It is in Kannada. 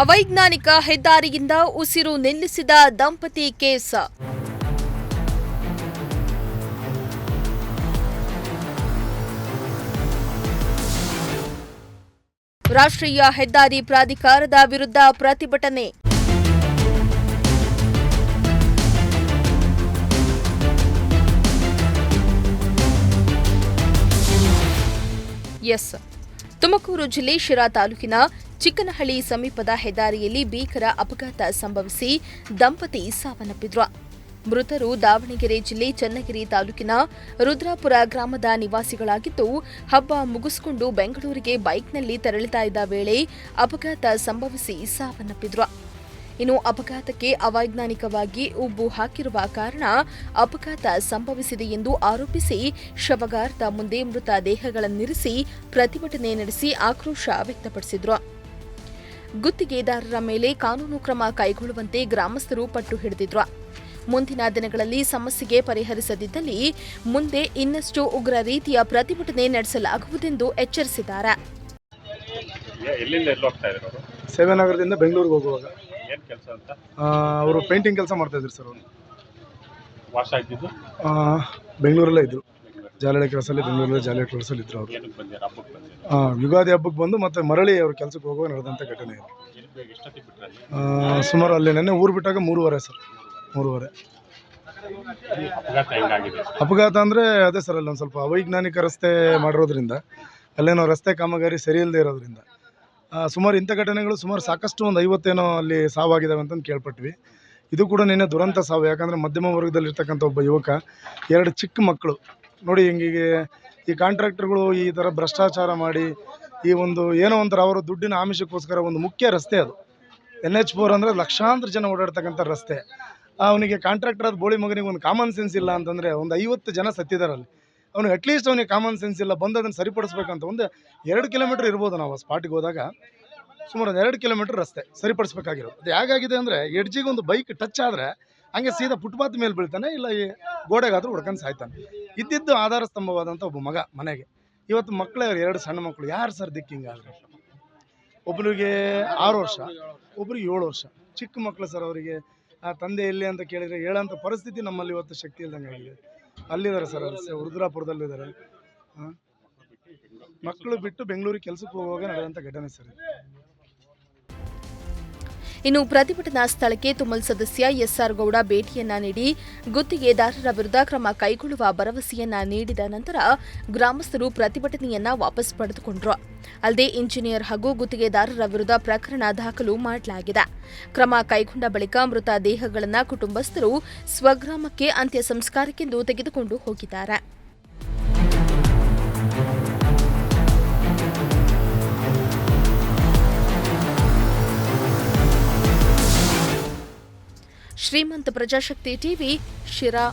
ಅವೈಜ್ಞಾನಿಕ ಹೆದ್ದಾರಿಯಿಂದ ಉಸಿರು ನಿಲ್ಲಿಸಿದ ದಂಪತಿ ಕೇಸ್. ರಾಷ್ಟ್ರೀಯ ಹೆದ್ದಾರಿ ಪ್ರಾಧಿಕಾರದ ವಿರುದ್ಧ ಪ್ರತಿಭಟನೆ. ಎಸ್. ತುಮಕೂರು ಜಿಲ್ಲೆ ಶಿರಾ ತಾಲೂಕಿನ ಚಿಕ್ಕನಹಳ್ಳಿ ಸಮೀಪದ ಹೆದ್ದಾರಿಯಲ್ಲಿ ಭೀಕರ ಅಪಘಾತ ಸಂಭವಿಸಿ ದಂಪತಿ ಸಾವನ್ನಪ್ಪಿದ್ರು. ಮೃತರು ದಾವಣಗೆರೆ ಜಿಲ್ಲೆ ಚನ್ನಗಿರಿ ತಾಲೂಕಿನ ರುದ್ರಾಪುರ ಗ್ರಾಮದ ನಿವಾಸಿಗಳಾಗಿದ್ದು, ಹಬ್ಬ ಮುಗಿಸಿಕೊಂಡು ಬೆಂಗಳೂರಿಗೆ ಬೈಕ್ನಲ್ಲಿ ತೆರಳುತ್ತಾ ಇದ್ದ ವೇಳೆ ಅಪಘಾತ ಸಂಭವಿಸಿ ಸಾವನ್ನಪ್ಪಿದ್ರು. ಇನ್ನು ಅಪಘಾತಕ್ಕೆ ಅವೈಜ್ಞಾನಿಕವಾಗಿ ಉಬ್ಬು ಹಾಕಿರುವ ಕಾರಣ ಅಪಘಾತ ಸಂಭವಿಸಿದೆ ಎಂದು ಆರೋಪಿಸಿ ಶವಗಾರದ ಮುಂದೆ ಮೃತ ದೇಹಗಳನ್ನಿರಿಸಿ ಪ್ರತಿಭಟನೆ ನಡೆಸಿ ಆಕ್ರೋಶ ವ್ಯಕ್ತಪಡಿಸಿದ್ರು. ಗುತ್ತಿಗೆದಾರರ ಮೇಲೆ ಕಾನೂನು ಕ್ರಮ ಕೈಗೊಳ್ಳುವಂತೆ ಗ್ರಾಮಸ್ಥರು ಪಟ್ಟು ಹಿಡಿದಿದ್ರು. ಮುಂದಿನ ದಿನಗಳಲ್ಲಿ ಸಮಸ್ಯೆಗೆ ಪರಿಹರಿಸದಿದ್ದಲ್ಲಿ ಮುಂದೆ ಇನ್ನಷ್ಟು ಉಗ್ರ ರೀತಿಯ ಪ್ರತಿಭಟನೆ ನಡೆಸಲಾಗುವುದೆಂದು ಎಚ್ಚರಿಸಿದ್ದಾರೆ. ಸೇವಾನಗರದಿಂದ ಬೆಂಗಳೂರಿಗೆ ಹೋಗುವಾಗ. ಏನು ಕೆಲಸ ಅಂತ? ಅವರು ಪೇಂಟಿಂಗ್ ಕೆಲಸ ಮಾಡ್ತಾ ಇದ್ರು ಸರ್ ಅವರು. ಬೆಂಗಳೂರಲ್ಲೇ ಇದ್ರು. ಜಾಲಹಳ್ಳಿ ಕೆಲಸದಲ್ಲಿ ಬೆಂಗಳೂರಲ್ಲಿ ಜಾಲಹಳ್ಳಿ ಕ್ರಾಸಲ್ಲಿ ಇದ್ರು ಅವರು. ಯುಗಾದಿ ಹಬ್ಬಕ್ಕೆ ಬಂದು ಮತ್ತೆ ಮರಳಿ ಅವ್ರ ಕೆಲಸಕ್ಕೆ ಹೋಗುವ ನಡೆದಂಥ ಘಟನೆ ಇದು. ಸುಮಾರು ಅಲ್ಲಿ ನೆನ್ನೆ ಊರು ಬಿಟ್ಟಾಗ ಮೂರುವರೆ ಸರ್. ಮೂರುವರೆ. ಅಪಘಾತ ಅಂದ್ರೆ ಅಪಘಾತ ಅಂದರೆ ಅದೇ ಸರ್ ಅಲ್ಲಿ ಒಂದು ಸ್ವಲ್ಪ ಅವೈಜ್ಞಾನಿಕ ರಸ್ತೆ ಮಾಡಿರೋದ್ರಿಂದ ಅಲ್ಲೇನೋ ರಸ್ತೆ ಕಾಮಗಾರಿ ಸರಿ ಇಲ್ಲದೆ ಇರೋದ್ರಿಂದ. ಸುಮಾರು ಇಂಥ ಘಟನೆಗಳು ಸುಮಾರು ಸಾಕಷ್ಟು ಒಂದು ಐವತ್ತೇನೋ ಅಲ್ಲಿ ಸಾವಾಗಿದ್ದಾವೆ ಅಂತಂದು ಕೇಳ್ಪಟ್ವಿ. ಇದು ಕೂಡ ನಿನ್ನೆ ದುರಂತ ಸಾವು. ಯಾಕಂದ್ರೆ ಮಧ್ಯಮ ವರ್ಗದಲ್ಲಿರ್ತಕ್ಕಂಥ ಒಬ್ಬ ಯುವಕ ಎರಡು ಚಿಕ್ಕ ಮಕ್ಕಳು ನೋಡಿ ಹಿಂಗೆ ಈ ಕಾಂಟ್ರಾಕ್ಟರ್ಗಳು ಈ ಥರ ಭ್ರಷ್ಟಾಚಾರ ಮಾಡಿ ಈ ಒಂದು ಏನೋ ಒಂಥರ ಅವರ ದುಡ್ಡಿನ ಆಮಿಷಕ್ಕೋಸ್ಕರ ಒಂದು ಮುಖ್ಯ ರಸ್ತೆ ಅದು. ಎನ್ ಎಚ್ ಫೋರ್ ಅಂದರೆ ಲಕ್ಷಾಂತರ ಜನ ಓಡಾಡ್ತಕ್ಕಂಥ ರಸ್ತೆ. ಅವನಿಗೆ ಕಾಂಟ್ರಾಕ್ಟರ್ ಆದ ಬೋಳಿ ಮಗನಿಗೆ ಒಂದು ಕಾಮನ್ ಸೆನ್ಸ್ ಇಲ್ಲ ಅಂತಂದರೆ ಒಂದು ಐವತ್ತು ಜನ ಸತ್ತಿದ್ದಾರೆ ಅಲ್ಲಿ ಅವನಿಗೆ ಅಟ್ಲೀಸ್ಟ್ ಅವನಿಗೆ ಕಾಮನ್ ಸೆನ್ಸ್ ಇಲ್ಲ, ಬಂದು ಅದನ್ನು ಸರಿಪಡಿಸ್ಬೇಕಂತ ಒಂದು ಎರಡು ಕಿಲೋಮೀಟ್ರ್ ಇರ್ಬೋದು ನಾವು ಸ್ಪಾಟಿಗೆ ಹೋದಾಗ. ಸುಮಾರು ಒಂದು ಎರಡು ಕಿಲೋಮೀಟ್ರ್ ರಸ್ತೆ ಸರಿಪಡಿಸ್ಬೇಕಾಗಿರೋದು. ಅದು ಹೇಗಾಗಿದೆ ಅಂದರೆ ಎಡ್ಜಿಗೆ ಒಂದು ಬೈಕ್ ಟಚ್ ಆದರೆ ಹಂಗೆ ಸೀದಾ ಫುಟ್ಪಾತ್ ಮೇಲೆ ಬೀಳ್ತಾನೆ, ಇಲ್ಲ ಈ ಗೋಡೆಗಾದರೂ ಹೊಡ್ಕೊಂಡು ಸಾಯ್ತಾನೆ. ಇದ್ದಿದ್ದು ಆಧಾರ ಸ್ತಂಭವಾದಂಥ ಒಬ್ಬ ಮಗ ಮನೆಗೆ. ಇವತ್ತು ಮಕ್ಕಳೇ ಎರಡು ಸಣ್ಣ ಮಕ್ಕಳು ಯಾರು ಸರ್ ದಿಕ್ಕಿಂಗಾದ್ರೆ ಒಬ್ಬರಿಗೆ ಆರು ವರ್ಷ, ಒಬ್ರಿಗೆ ಏಳು ವರ್ಷ. ಚಿಕ್ಕ ಮಕ್ಕಳು ಸರ್ ಅವರಿಗೆ, ಆ ತಂದೆ ಎಲ್ಲಿ ಅಂತ ಕೇಳಿದರೆ ಹೇಳೋಂಥ ಪರಿಸ್ಥಿತಿ ನಮ್ಮಲ್ಲಿ ಇವತ್ತು ಶಕ್ತಿ ಇಲ್ದಂಗೆ ಆಗಿದೆ. ಅಲ್ಲಿದ್ದಾರೆ ಸರ್ ಅಲ್ಲಿ ರುದ್ರಾಪುರದಲ್ಲಿದ್ದಾರೆ ಮಕ್ಕಳು ಬಿಟ್ಟು ಬೆಂಗಳೂರಿಗೆ ಕೆಲಸಕ್ಕೆ ಹೋಗುವಾಗ ನಡೆದಂಥ ಘಟನೆ ಸರ್. ಇನ್ನು ಪ್ರತಿಭಟನಾ ಸ್ಥಳಕ್ಕೆ ತುಮಲ್ ಸದಸ್ಯ ಎಸ್ಆರ್ ಗೌಡ ಭೇಟಿಯನ್ನ ನೀಡಿ ಗುತ್ತಿಗೆದಾರರ ವಿರುದ್ಧ ಕ್ರಮ ಕೈಗೊಳ್ಳುವ ಭರವಸೆಯನ್ನ ನೀಡಿದ ನಂತರ ಗ್ರಾಮಸ್ಥರು ಪ್ರತಿಭಟನೆಯನ್ನ ವಾಪಸ್ ಪಡೆದುಕೊಂಡರು. ಅಲ್ಲದೆ ಇಂಜಿನಿಯರ್ ಹಾಗೂ ಗುತ್ತಿಗೆದಾರರ ವಿರುದ್ಧ ಪ್ರಕರಣ ದಾಖಲು ಮಾಡಲಾಗಿದೆ. ಕ್ರಮ ಕೈಗೊಂಡ ಬಳಿಕ ಮೃತ ದೇಹಗಳನ್ನು ಕುಟುಂಬಸ್ಥರು ಸ್ವಗ್ರಾಮಕ್ಕೆ ಅಂತ್ಯ ಸಂಸ್ಕಾರಕ್ಕೆಂದು ತೆಗೆದುಕೊಂಡು ಹೋಗಿದ್ದಾರೆ. ಶ್ರೀಮಂತ ಪ್ರಜಾಶಕ್ತಿ ಟಿವಿ ಶಿರಾ